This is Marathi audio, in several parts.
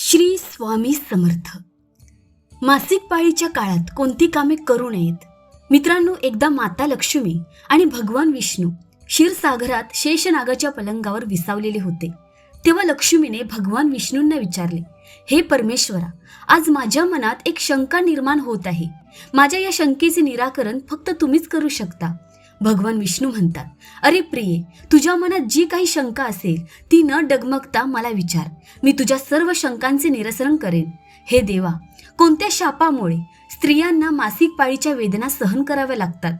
श्री स्वामी समर्थ. मासिक पाळीच्या काळात कोणती कामे करू नयेत? मित्रांनो एकदा माता लक्ष्मी आणि भगवान विष्णू क्षीरसागरात शेषनागाच्या पलंगावर विसावलेले होते. तेव्हा लक्ष्मीने भगवान विष्णूंना विचारले हे परमेश्वरा आज माझ्या मनात एक शंका निर्माण होत आहे. माझ्या या शंकेचे निराकरण फक्त तुम्हीच करू शकता. भगवान विष्णू म्हणतात अरे प्रिये तुझ्या मनात जी काही शंका असेल ती न डगमगता मला विचार. मी तुझ्या सर्व शंकांचे निरसन करेन. हे देवा कोणत्या शापामुळे स्त्रियांना मासिक पाळीच्या वेदना सहन कराव्या लागतात?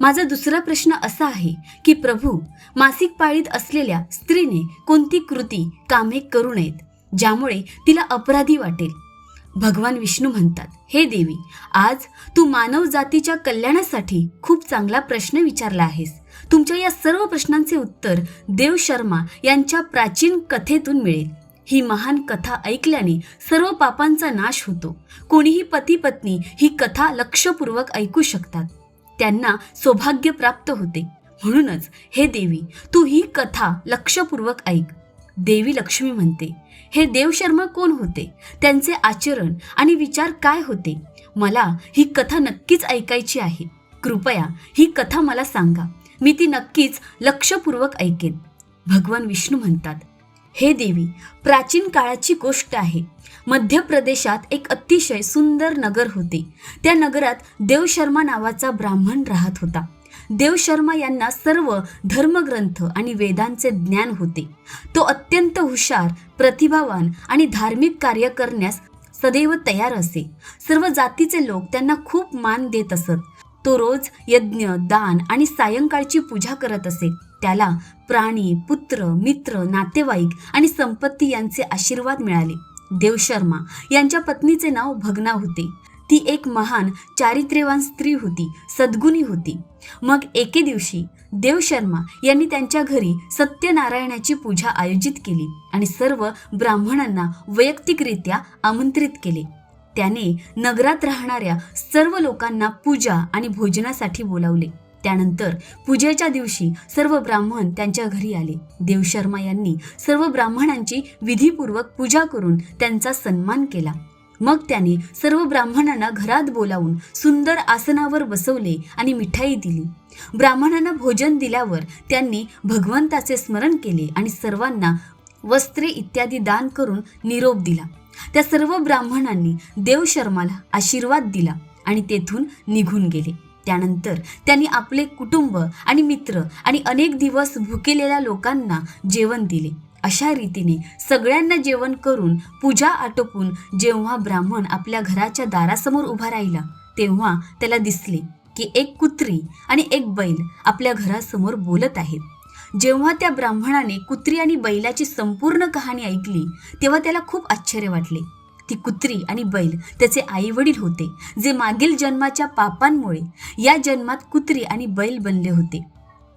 माझा दुसरा प्रश्न असा आहे की प्रभू मासिक पाळीत असलेल्या स्त्रीने कोणती कृती कामे करू नयेत ज्यामुळे तिला अपराधी वाटेल? भगवान विष्णू म्हणतात हे देवी आज तू मानव जातीच्या कल्याणासाठी खूप चांगला प्रश्न विचारला आहेस. तुमच्या या सर्व प्रश्नांचे उत्तर देव शर्मा यांच्या प्राचीन कथेतून मिळेल. ही महान कथा ऐकल्याने सर्व पापांचा नाश होतो. कोणीही पती पत्नी ही कथा लक्षपूर्वक ऐकू शकतात. त्यांना सौभाग्य प्राप्त होते. म्हणूनच हे देवी तू ही कथा लक्षपूर्वक ऐक. देवी लक्ष्मी म्हणते हे देवशर्मा कोण होते? त्यांचे आचरण आणि विचार काय होते? मला ही कथा नक्कीच ऐकायची आहे. कृपया ही कथा मला सांगा. मी ती नक्कीच लक्षपूर्वक ऐकेन. भगवान विष्णू म्हणतात हे देवी प्राचीन काळाची गोष्ट आहे. मध्य प्रदेशात एक अतिशय सुंदर नगर होते. त्या नगरात देवशर्मा नावाचा ब्राह्मण राहत होता. देवशर्मा यांना सर्व धर्मग्रंथ आणि वेदांचे ज्ञान होते. तो अत्यंत हुशार प्रतिभावान आणि धार्मिक कार्य करण्यास सदैव तयार असे. सर्व जातीचे लोक त्यांना खूप मान देत असत. तो रोज यज्ञ दान आणि सायंकाळची पूजा करत असे. त्याला प्राणी पुत्र मित्र नातेवाईक आणि संपत्ती यांचे आशीर्वाद मिळाले. देवशर्मा यांच्या पत्नीचे नाव भगना होते. ती एक महान चारित्र्यवान स्त्री होती सद्गुणी होती. मग एके दिवशी देवशर्मा यांनी त्यांच्या घरी सत्यनारायणाची पूजा आयोजित केली आणि सर्व ब्राह्मणांना वैयक्तिकरित्या आमंत्रित केले. त्याने नगरात राहणाऱ्या सर्व लोकांना पूजा आणि भोजनासाठी बोलावले. त्यानंतर पूजेच्या दिवशी सर्व ब्राह्मण त्यांच्या घरी आले. देवशर्मा यांनी सर्व ब्राह्मणांची विधीपूर्वक पूजा करून त्यांचा सन्मान केला. मग त्याने सर्व ब्राह्मणांना घरात बोलावून सुंदर आसनावर बसवले आणि मिठाई दिली. ब्राह्मणांना भोजन दिल्यावर त्यांनी भगवंताचे स्मरण केले आणि सर्वांना वस्त्रे इत्यादी दान करून निरोप दिला. त्या सर्व ब्राह्मणांनी देवशर्माला आशीर्वाद दिला आणि तेथून निघून गेले. त्यानंतर त्यांनी आपले कुटुंब आणि मित्र आणि अनेक दिवस भुकेलेल्या लोकांना जेवण दिले. अशा रीतीने सगळ्यांना जेवण करून पूजा आटोपून जेव्हा ब्राह्मण आपल्या घराच्या दारासमोर उभा राहिला तेव्हा त्याला दिसले की एक कुत्री आणि एक बैल आपल्या घरासमोर बोलत आहेत. जेव्हा त्या ब्राह्मणाने कुत्री आणि बैलाची संपूर्ण कहाणी ऐकली तेव्हा त्याला खूप आश्चर्य वाटले. ती कुत्री आणि बैल त्याचे आई वडील होते जे मागील जन्माच्या पापांमुळे या जन्मात कुत्री आणि बैल बनले होते.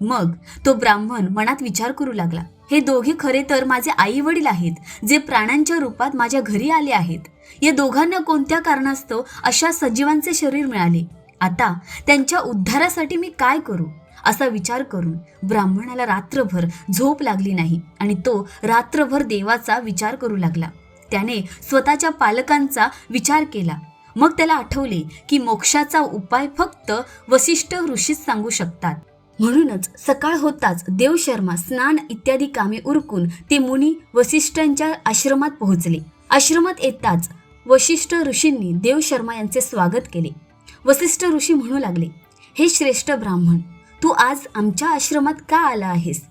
मग तो ब्राह्मण मनात विचार करू लागला हे दोघे खरे तर माझे आई वडील आहेत जे प्राण्यांच्या रूपात माझ्या घरी आले आहेत. या दोघांना कोणत्या कारणास्तव अशा सजीवांचे शरीर मिळाले? आता त्यांच्या उद्धारासाठी मी काय करू? असा विचार करून ब्राह्मणाला रात्रभर झोप लागली नाही आणि तो रात्रभर देवाचा विचार करू लागला. त्याने स्वतःच्या पालकांचा विचार केला. मग त्याला आठवले की मोक्षाचा उपाय फक्त वसिष्ठ ऋषीच सांगू शकतात. म्हणूनच सकाळ होताच देवशर्मा स्नान इत्यादी कामे उरकून ते मुनी वसिष्ठांच्या आश्रमात पोहोचले. आश्रमात येताच वशिष्ठ ऋषींनी देवशर्मा यांचे स्वागत केले. वसिष्ठ ऋषी म्हणू लागले हे श्रेष्ठ ब्राह्मण तू आज आमच्या आश्रमात का आला आहेस?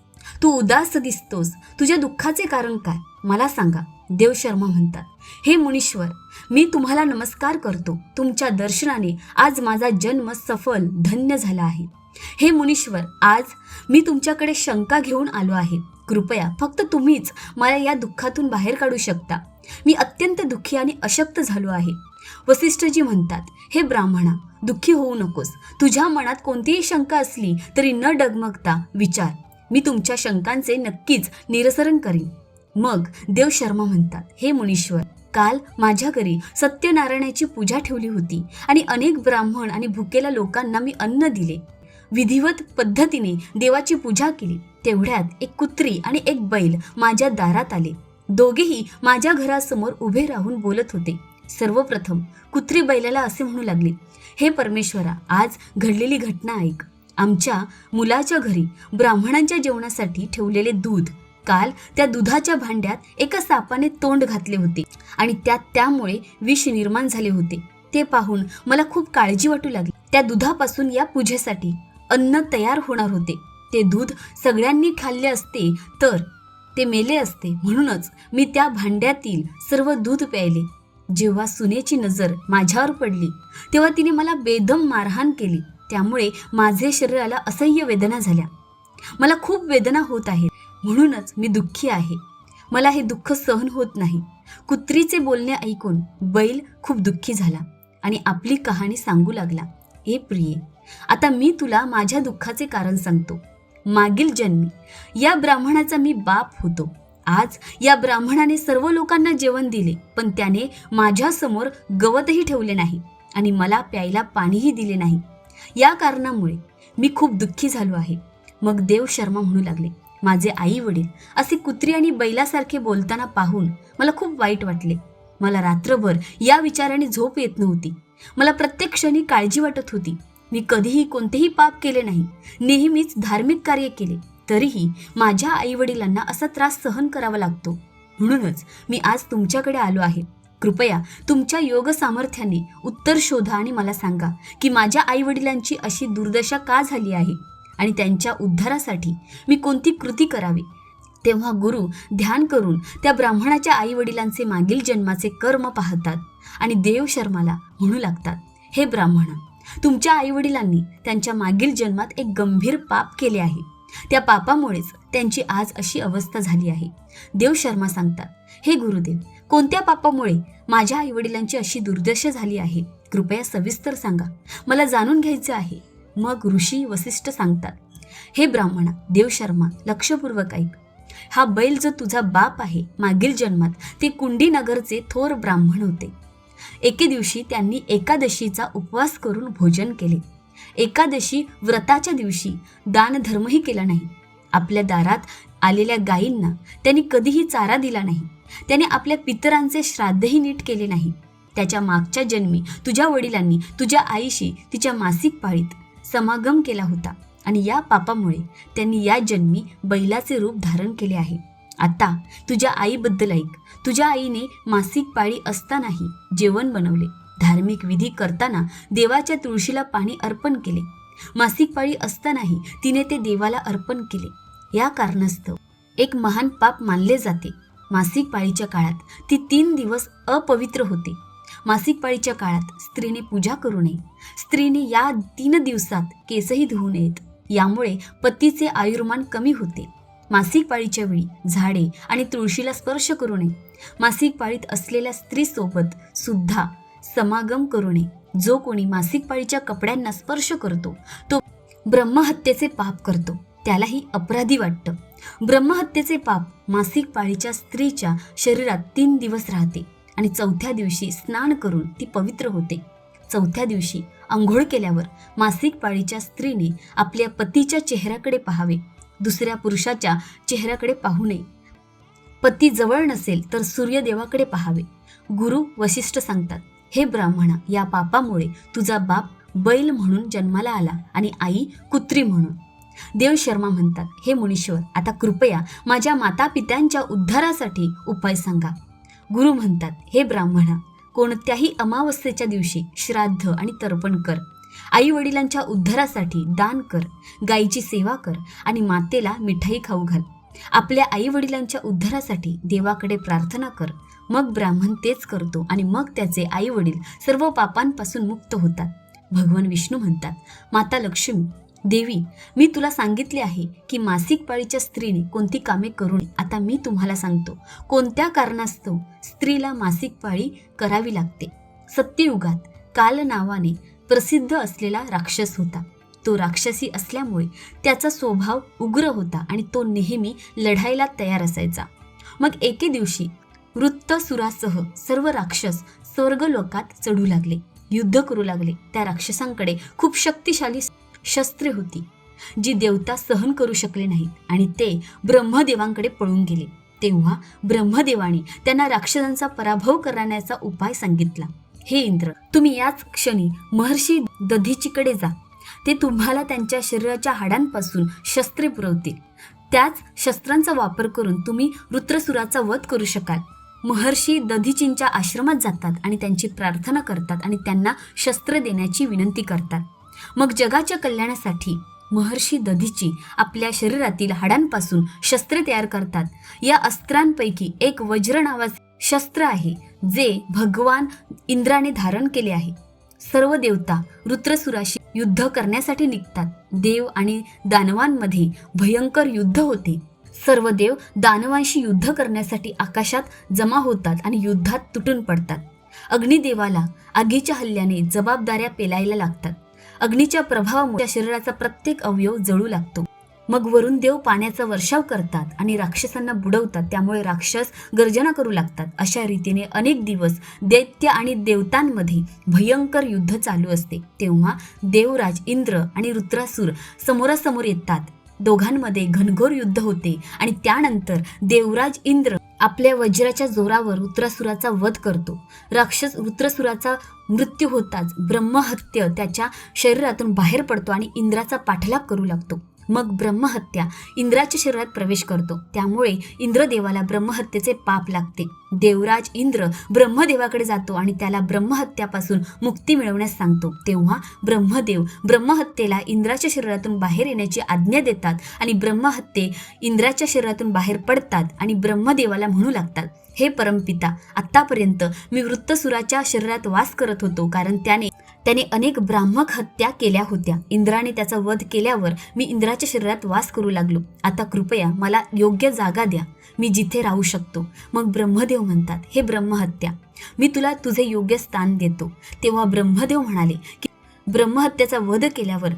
तू उदास दिसतोस. तुझ्या दुःखाचे कारण काय? मला सांगा देवशर्मा म्हणतात. हे मुनीश्वर मी तुम्हाला नमस्कार करतो. तुमच्या दर्शनाने आज माझा जन्म सफल धन्य झाला आहे. हे मुनीश्वर आज मी तुमच्याकडे शंका घेऊन आलो आहे. कृपया फक्त तुम्हीच मला या दुःखातून बाहेर काढू शकता. मी अत्यंत दुःखी आणि अशक्त झालो आहे. वसिष्ठजी म्हणतात हे ब्राह्मणा दुःखी होऊ नकोस. तुझ्या मनात कोणतीही शंका असली तरी न डगमगता विचार. मी तुमच्या शंकांचे नक्कीच निरसरण करीन. मग देव शर्मा म्हणतात हे मुनीश्वर काल माझ्या घरी सत्यनारायणाची पूजा ठेवली होती आणि अनेक ब्राह्मण आणि भुकेल्या लोकांना मी अन्न दिले. विधिवत पद्धतीने देवाची पूजा केली. तेवढ्यात एक कुत्री आणि एक बैल माझ्या दारात आले. दोघेही माझ्या घरासमोर उभे राहून बोलत होते. सर्वप्रथम कुत्री बैलाला असे म्हणू लागली हे परमेश्वरा आज घडलेली घटना ऐक. आमच्या मुलाच्या घरी ब्राह्मणांच्या जेवणासाठी ठेवलेले दूध. काल त्या दुधाच्या भांड्यात एका सापाने तोंड घातले होते आणि त्यात त्यामुळे विष निर्माण झाले होते. ते पाहून मला खूप काळजी वाटू लागली. त्या दुधापासून या पूजेसाठी अन्न तयार होणार होते. ते दूध सगळ्यांनी खाल्ले असते तर ते मेले असते. म्हणूनच मी त्या भांड्यातील सर्व दूध प्यायले. जेव्हा सुनेची नजर माझ्यावर पडली तेव्हा तिने मला बेदम मारहाण केली. त्यामुळे माझे शरीराला असह्य वेदना झाल्या. मला खूप वेदना होत आहेत. म्हणूनच मी दुःखी आहे. मला हे दुःख सहन होत नाही. कुत्रीचे बोलणे ऐकून बैल खूप दुःखी झाला आणि आपली कहाणी सांगू लागला. हे प्रिये आता मी तुला माझ्या दुःखाचे कारण सांगतो. मागील जन्मी या ब्राह्मणाचा मी बाप होतो. आज या ब्राह्मणाने सर्व लोकांना जेवण दिले पण त्याने माझ्यासमोर गवतही ठेवले नाही आणि मला प्यायला पाणीही दिले नाही. या कारणामुळे मी खूप दुःखी झालो आहे. मग देव शर्मा म्हणू लागले माझे आई वडील असे कुत्री आणि बैलासारखे बोलताना पाहून मला खूप वाईट वाटले. मला रात्रभर या विचाराने झोप येत नव्हती. मला प्रत्येक क्षणी काळजी वाटत होती. मी कधीही कोणतेही पाप केले नाही. नेहमीच धार्मिक कार्य केले. तरीही माझ्या आईवडिलांना असा त्रास सहन करावा लागतो. म्हणूनच मी आज तुमच्याकडे आलो आहे. कृपया तुमच्या योग सामर्थ्याने उत्तर शोधा आणि मला सांगा की माझ्या आईवडिलांची अशी दुर्दशा का झाली आहे? आणि त्यांच्या उद्धारासाठी मी कोणती कृती करावी? तेव्हा गुरु ध्यान करून त्या ब्राह्मणाच्या आईवडिलांचे मागील जन्माचे कर्म पाहतात आणि देव शर्माला म्हणू लागतात हे ब्राह्मण तुमच्या आईवडिलांनी त्यांच्या मागील जन्मात एक गंभीर पाप केले आहे. त्या पापामुळेच त्यांची आज अशी अवस्था झाली आहे. देव शर्मा सांगतात हे गुरुदेव कोणत्या पापामुळे माझ्या आईवडिलांची अशी दुर्दशा झाली आहे? कृपया सविस्तर सांगा. मला जाणून घ्यायचे आहे. मग ऋषी वसिष्ठ सांगतात हे ब्राह्मणा देव शर्मा लक्षपूर्वक ऐक. हा बैल जो तुझा बाप आहे मागील जन्मात ते कुंडी नगरचे थोर ब्राह्मण होते. एके दिवशी त्यांनी एकादशीचा उपवास करून भोजन केले. एकादशी व्रताच्या दिवशी दानधर्मही केला नाही. आपल्या दारात आलेल्या गायींना त्यांनी कधीही चारा दिला नाही. त्याने आपल्या पितरांचे श्राद्धही नीट केले नाही. त्याच्या मागच्या जन्मी तुझ्या वडिलांनी तुझ्या आईशी तिच्या मासिक पाळीत समागम केला होता आणि या पापामुळे त्यांनी या जन्मी बैलाचे रूप धारण केले आहे. आता तुझ्या आईबद्दल ऐक. तुझ्या आईने मासिक पाळी असतानाही जेवण बनवले. धार्मिक विधी करताना देवाच्या तुळशीला पाणी अर्पण केले. मासिक पाळी असतानाही तिने ते देवाला अर्पण केले. या कारणास्तव एक महान पाप मानले जाते. मासिक पाळीच्या काळात ती तीन दिवस अपवित्र होते. मासिक पाळीच्या काळात स्त्रीने पूजा करू नये. स्त्रीने या तीन दिवसात केसही धुवू नयेत. यामुळे पतीचे आयुर्मान कमी होते. मासिक पाळीच्या वेळी झाडे आणि तुळशीला स्पर्श करू नये. मासिक पाळीत असलेल्या स्त्रीसोबत सुद्धा समागम करू नये. जो कोणी मासिक पाळीच्या कपड्यांना स्पर्श करतो तो ब्रह्महत्येचे पाप करतो त्यालाही अपराधी वाटतं. ब्रह्महत्येचे पाप मासिक पाळीच्या स्त्रीच्या शरीरात तीन दिवस राहते आणि चौथ्या दिवशी स्नान करून ती पवित्र होते. चौथ्या दिवशी आंघोळ केल्यावर मासिक पाळीच्या स्त्रीने आपल्या पतीच्या चेहऱ्याकडे पाहावे. दुसऱ्या पुरुषाच्या चेहऱ्याकडे पाहू नये. पती जवळ नसेल तर सूर्यदेवाकडे पाहावे. गुरु वशिष्ठ सांगतात हे ब्राह्मणा या पापामुळे तुझा बाप बैल म्हणून जन्माला आला आणि आई कुत्री म्हणून. देव शर्मा म्हणतात हे मुनीश्वर आता कृपया माझ्या माता पित्यांच्या उद्धारासाठी उपाय सांगा. गुरु म्हणतात हे ब्राह्मणा कोणत्याही अमावस्येच्या दिवशी श्राद्ध आणि तर्पण कर. आई वडिलांच्या उद्धारासाठी दान कर गायीची सेवा कर आणि मातेला मिठाई खाऊ घाल. आपल्या आई वडिलांच्या उद्धारासाठी देवाकडे प्रार्थना कर. मग ब्राह्मण तेच करतो आणि मग त्याचे आई वडील सर्व पापांपासून मुक्त होतात. भगवान विष्णू म्हणतात माता लक्ष्मी देवी मी तुला सांगितले आहे की मासिक पाळीच्या स्त्रीने कोणती कामे करू नये. आता मी तुम्हाला सांगतो कोणत्या कारणास्तव स्त्रीला मासिक पाळी करावी लागते? सत्ययुगात काल नावाने प्रसिद्ध असलेला राक्षस होता. तो राक्षसी असल्यामुळे त्याचा स्वभाव उग्र होता आणि तो नेहमी लढायला तयार असायचा. मग एके दिवशी वृत्तसुरासह सर्व राक्षस स्वर्गलोकात चढू लागले. युद्ध करू लागले. त्या राक्षसांकडे खूप शक्तिशाली शस्त्रे होती जी देवता सहन करू शकले नाहीत आणि ते ब्रह्मदेवांकडे पळून गेले. तेव्हा ब्रह्मदेवाने त्यांना राक्षसांचा पराभव करण्याचा उपाय सांगितला. हे इंद्र तुम्ही याच क्षणी महर्षी दधीचीकडे जा. ते तुम्हाला त्यांच्या शरीराच्या हाडांपासून शस्त्रे पुरवतील. त्याच शस्त्रांचा वापर करून तुम्ही रुद्रसुराचा वध करू शकाल. महर्षी दधीचींच्या आश्रमात जातात आणि त्यांची प्रार्थना करतात आणि त्यांना शस्त्र देण्याची विनंती करतात. मग जगाच्या कल्याणासाठी महर्षी दधीची आपल्या शरीरातील हाडांपासून शस्त्रे तयार करतात. या अस्त्रांपैकी एक वज्र नावाचे शस्त्र आहे जे भगवान इंद्राने धारण केले आहे. सर्व देवता रुद्रसुराशी युद्ध करण्यासाठी निघतात. देव आणि दानवांमध्ये भयंकर युद्ध होते. सर्व देव दानवांशी युद्ध करण्यासाठी आकाशात जमा होतात आणि युद्धात तुटून पडतात. अग्निदेवाला आगीच्या हल्ल्याने जबाबदाऱ्या पेलायला लागतात. अग्नीच्या प्रभावामुळे शरीराचा प्रत्येक अवयव जळू लागतो. मग वरून देव पाण्याचा वर्षाव करतात आणि राक्षसांना बुडवतात. त्यामुळे राक्षस गर्जना करू लागतात. अशा रीतीने अनेक दिवस दैत्य आणि देवतांमध्ये भयंकर युद्ध चालू असते. तेव्हा देवराज इंद्र आणि रुद्रासूर समोरासमोर येतात. दोघांमध्ये घनघोर युद्ध होते आणि त्यानंतर देवराज इंद्र आपल्या वज्राच्या जोरावर वृत्रासुराचा वध करतो. राक्षस वृत्रसुराचा मृत्यू होताच ब्रह्महत्य त्याच्या शरीरातून बाहेर पडतो आणि इंद्राचा पाठलाग करू लागतो. मग ब्रह्महत्या इंद्राच्या शरीरात प्रवेश करतो. त्यामुळे इंद्रदेवाला ब्रह्महत्येचे पाप लागते. देवराज इंद्र ब्रह्मदेवाकडे जातो आणि त्याला ब्रह्महत्यापासून मुक्ती मिळवण्यास सांगतो. तेव्हा ब्रह्मदेव ब्रह्महत्येला इंद्राच्या शरीरातून बाहेर येण्याची आज्ञा देतात आणि ब्रह्महत्ये इंद्राच्या शरीरातून बाहेर पडतात आणि ब्रह्मदेवाला म्हणू लागतात हे परमपिता आत्तापर्यंत मी वृत्तसुराच्या शरीरात वास करत होतो कारण त्याने त्याने अनेक ब्राह्मक हत्या केल्या होत्या. इंद्राने त्याचा वध केल्यावर मी इंद्राच्या शरीरात वास करू लागलो. आता कृपया मला योग्य जागा द्या. मी जिथे राहू शकतो. मग ब्रह्मदेव म्हणतात हे ब्रह्महत्या मी तुला तुझे योग्य स्थान देतो. तेव्हा ब्रह्मदेव म्हणाले की ब्रह्महत्याचा वध केल्यावर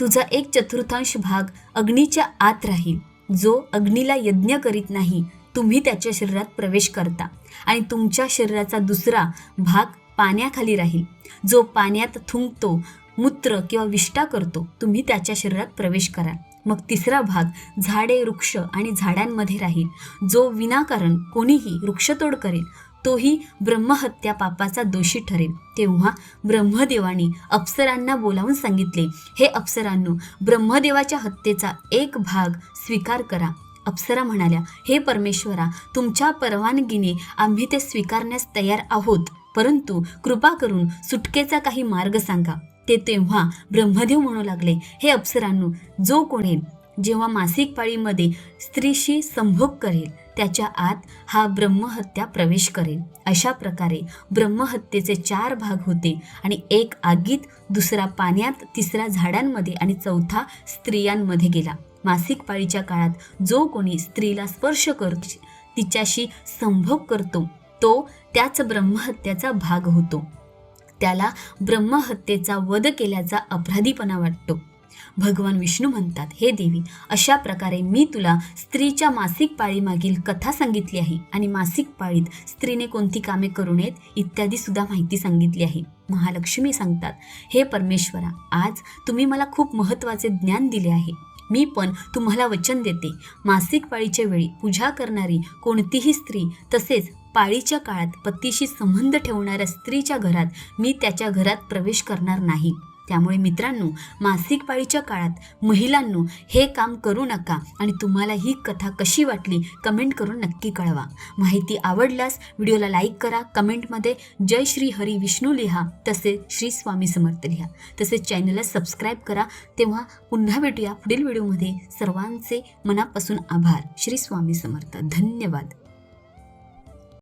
तुझा एक चतुर्थांश भाग अग्नीच्या आत राहील. जो अग्नीला यज्ञ करीत नाही तुम्ही त्याच्या शरीरात प्रवेश करता. आणि तुमच्या शरीराचा दुसरा भाग पाण्याखाली राहील. जो पाण्यात थुंकतो मूत्र किंवा विष्टा करतो तुम्ही त्याच्या शरीरात प्रवेश करा. मग तिसरा भाग झाडे वृक्ष आणि झाडांमध्ये राहील. जो विनाकारण कोणीही वृक्षतोड करेल तोही ब्रह्महत्या पापाचा दोषी ठरेल. तेव्हा ब्रह्मदेवाने अप्सरांना बोलावून सांगितले हे अप्सरांनो ब्रह्मदेवाच्या हत्येचा एक भाग स्वीकार करा. अप्सरा म्हणाल्या हे परमेश्वरा तुमच्या परवानगीने आम्ही ते स्वीकारण्यास तयार आहोत. परंतु कृपा करून सुटकेचा काही मार्ग सांगा. ते तेव्हा ब्रह्मदेव म्हणू लागले हे अप्सरांनो जो कोणी जेव्हा मासिक पाळीमध्ये स्त्रीशी संभोग करेल त्याच्या आत हा ब्रह्महत्या प्रवेश करेल. अशा प्रकारे ब्रह्महत्येचे चार भाग होते आणि एक आगीत दुसरा पाण्यात तिसरा झाडांमध्ये आणि चौथा स्त्रियांमध्ये गेला. मासिक पाळीच्या काळात जो कोणी स्त्रीला स्पर्श कर तिच्याशी संभोग करतो तो त्याच ब्रह्महत्याचा भाग होतो. त्याला ब्रह्महत्येचा वध केल्याचा अपराधीपणा वाटतो. भगवान विष्णू म्हणतात हे देवी अशा प्रकारे मी तुला स्त्रीच्या मासिक पाळीमागील कथा सांगितली आहे आणि मासिक पाळीत स्त्रीने कोणती कामे करू नयेत इत्यादी सुद्धा माहिती सांगितली आहे. महालक्ष्मी सांगतात हे परमेश्वरा आज तुम्ही मला खूप महत्त्वाचे ज्ञान दिले आहे. मी पण तुम्हाला वचन देते. मासिक पाळीच्या वेळी पूजा करणारी कोणतीही स्त्री तसेच पाळीच्या काळात पतीशी संबंध ठेवणाऱ्या स्त्रीच्या घरात मी त्याच्या घरात प्रवेश करणार नाही. त्यामुळे मित्रांनो मासिक पाळीच्या काळात महिलांनो हे काम करू नका आणि तुम्हाला ही कथा कशी वाटली कमेंट करून नक्की कळवा. माहिती आवडल्यास व्हिडिओला लाईक करा कमेंटमध्ये जय श्री हरी विष्णू लिहा तसे श्री स्वामी समर्थ लिहा. तसेच चॅनलला सबस्क्राईब करा. तेव्हा पुन्हा भेटूया पुढील व्हिडिओमध्ये. सर्वांचे मनापासून आभार. श्री स्वामी समर्थ. धन्यवाद.